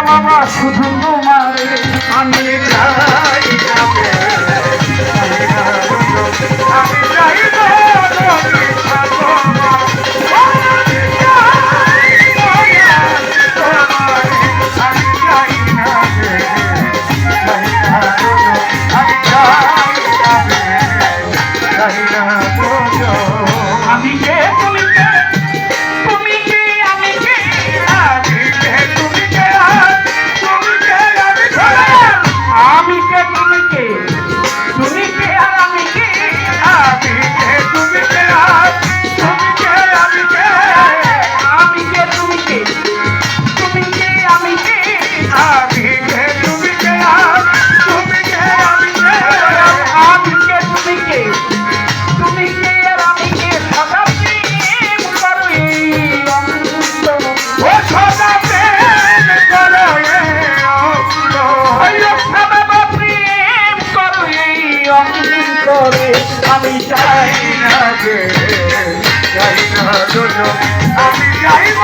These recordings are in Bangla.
বাবা শুধু তোমার আমি করে আমি চাই না যে চাই না আমি চাইব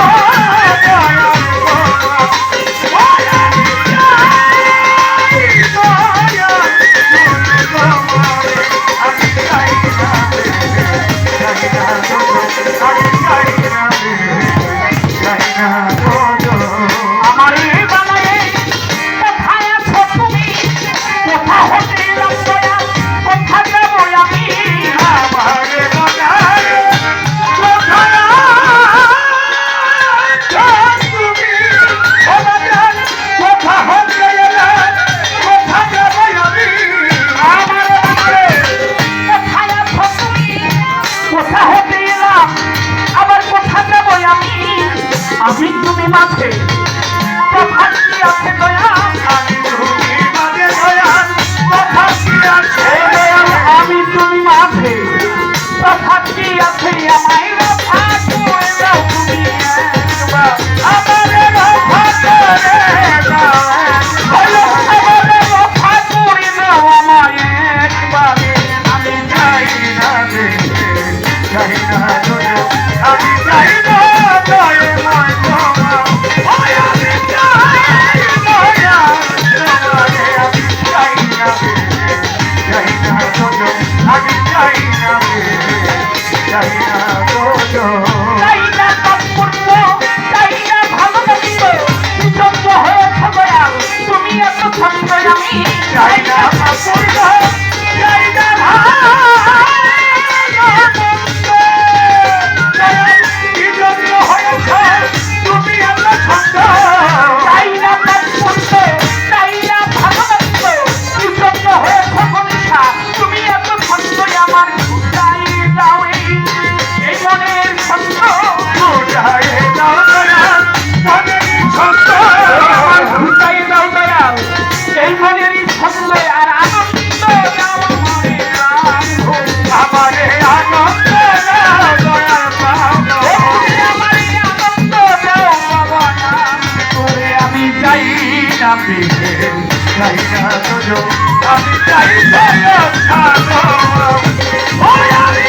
আমি চাই না চাই না চাই না তাৎপর্য চাই না ভালোবাসব বিচন্দ হয়ে থাকো তুমি এত থাকবে আমি চাই না তাৎপর্য চাই না ভালো আমি চাই সাগর আমি